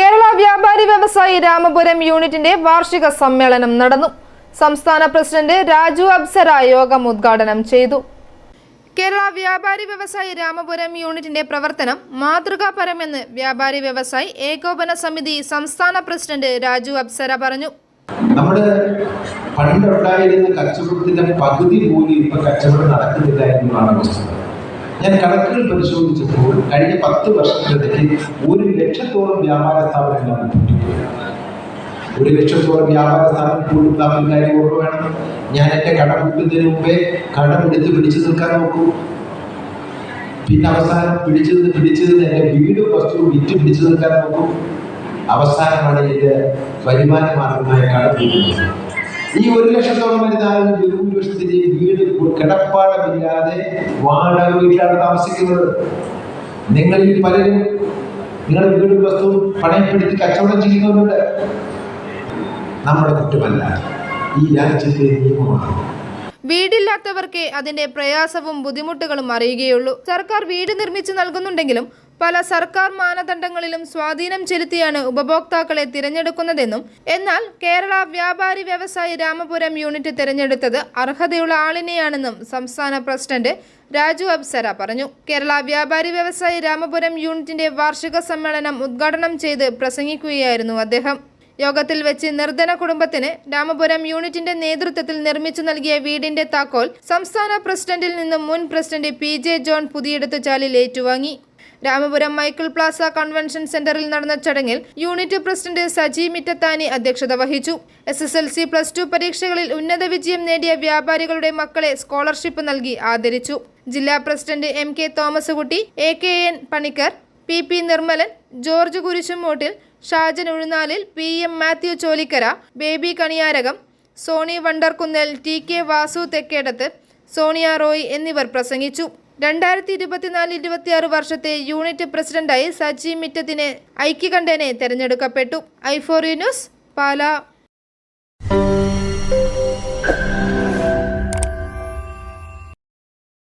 കേരള വ്യാപാരി വ്യവസായി രാമപുരം യൂണിറ്റിന്റെ വാർഷിക സമ്മേളനം നടന്നു. സംസ്ഥാന പ്രസിഡന്റ് രാജു അബ്സര യോഗം ഉദ്ഘാടനം ചെയ്തു. കേരള വ്യാപാരി വ്യവസായി രാമപുരം യൂണിറ്റിന്റെ പ്രവർത്തനം മാതൃകാപരമെന്ന് വ്യാപാരി വ്യവസായി ഏകോപന സമിതി സംസ്ഥാന പ്രസിഡന്റ് രാജു അബ്സര പറഞ്ഞു. നമ്മുടെ പണ്ടുണ്ടായിരുന്ന കച്ചവടത്തിന്റെ പകുതി പോലും ഇപ്പൊ കച്ചവടം നടക്കുന്നില്ല എന്നുള്ളതാണ് വസ്തുത. ഞാൻ കണക്കുകൾ പരിശോധിച്ചപ്പോൾ കഴിഞ്ഞ പത്ത് വർഷത്തിനിടയ്ക്ക് ഒരു ലക്ഷത്തോളം വ്യാപാര സ്ഥാപനങ്ങളാണ് ഒരു ലക്ഷത്തോളം വ്യാപാര സ്ഥാപനം കൂടുതലാക്കുന്ന കാര്യം ഓർമ്മ വേണം. ഞാൻ എന്റെ കട പൂട്ടുന്നതിന് മുമ്പേ കടം എടുത്ത് പിടിച്ചു നിൽക്കാൻ നോക്കൂ. പിന്നെ അവസാനം പിടിച്ചു നിന്ന് പിടിച്ചു നിന്ന് എന്റെ വീടും വസ്തുവും വിറ്റ് പിടിച്ചു നിൽക്കാൻ നോക്കൂ. അവസാനമാണ് എന്റെ വരുമാന മാർഗമായ കടം ഈ ഒരു ലക്ഷത്തോളം വരുന്ന ആളുകൾ വീട് കിടപ്പാടമില്ലാതെ വാടക വീട്ടിലാണ് താമസിക്കുന്നത്. നിങ്ങളിൽ പലരും നിങ്ങളുടെ വീടും വസ്തുവും പണയപ്പെടുത്തി കച്ചവടം ചെയ്യുന്നവരുണ്ട്. നമ്മുടെ കുറ്റമല്ല. ഈ രാജ്യത്തെ നിയമമാണ്. വീടില്ലാത്തവർക്കേ അതിന്റെ പ്രയാസവും ബുദ്ധിമുട്ടുകളും അറിയുകയുള്ളൂ. സർക്കാർ വീട് നിർമ്മിച്ചു നൽകുന്നുണ്ടെങ്കിലും പല സർക്കാർ മാനദണ്ഡങ്ങളിലും സ്വാധീനം ചെലുത്തിയാണ് ഉപഭോക്താക്കളെ തിരഞ്ഞെടുക്കുന്നതെന്നും എന്നാൽ കേരള വ്യാപാരി വ്യവസായി രാമപുരം യൂണിറ്റ് തിരഞ്ഞെടുത്തത് അർഹതയുള്ള ആളിനെയാണെന്നും സംസ്ഥാന പ്രസിഡന്റ് രാജു അബ്സര പറഞ്ഞു. കേരള വ്യാപാരി വ്യവസായി രാമപുരം യൂണിറ്റിന്റെ വാർഷിക സമ്മേളനം ഉദ്ഘാടനം ചെയ്ത് പ്രസംഗിക്കുകയായിരുന്നു അദ്ദേഹം. യോഗത്തിൽ വെച്ച് നിർധന കുടുംബത്തിന് രാമപുരം യൂണിറ്റിന്റെ നേതൃത്വത്തിൽ നിർമ്മിച്ചു നൽകിയ വീടിന്റെ താക്കോൽ സംസ്ഥാന പ്രസിഡന്റിൽ നിന്നും മുൻ പ്രസിഡന്റ് പി ജെ ജോൺ പുതിയെടുത്ത് ചാലിൽ ഏറ്റുവാങ്ങി. രാമപുരം മൈക്കിൾ പ്ലാസ കൺവെൻഷൻ സെന്ററിൽ നടന്ന ചടങ്ങിൽ യൂണിറ്റ് പ്രസിഡന്റ് സജി മിറ്റത്താനി അധ്യക്ഷത വഹിച്ചു. S S L C plus two പരീക്ഷകളിൽ ഉന്നത വിജയം നേടിയ വ്യാപാരികളുടെ മക്കളെ സ്കോളർഷിപ്പ് നൽകി ആദരിച്ചു. ജില്ലാ president M K Thomas Kutty A K N Panicker P P Nirmalan George Kurisumoottil Shajan Uzhunnalil P M Mathew Cholikkara Baby Kaniyarakam Sony Vandarkunnal T K Vasu Thekkedathu Sonia Roy എന്നിവർ പ്രസംഗിച്ചു. രണ്ടായിരത്തി ഇരുപത്തിനാല് ഇരുപത്തിയാറ് വർഷത്തെ unit പ്രസിഡന്റായി സജി മിറ്റത്തിന് ഐക്യകണ്ഠേനെ തെരഞ്ഞെടുക്കപ്പെട്ടു. ഐഫോറി ന്യൂസ് പാല.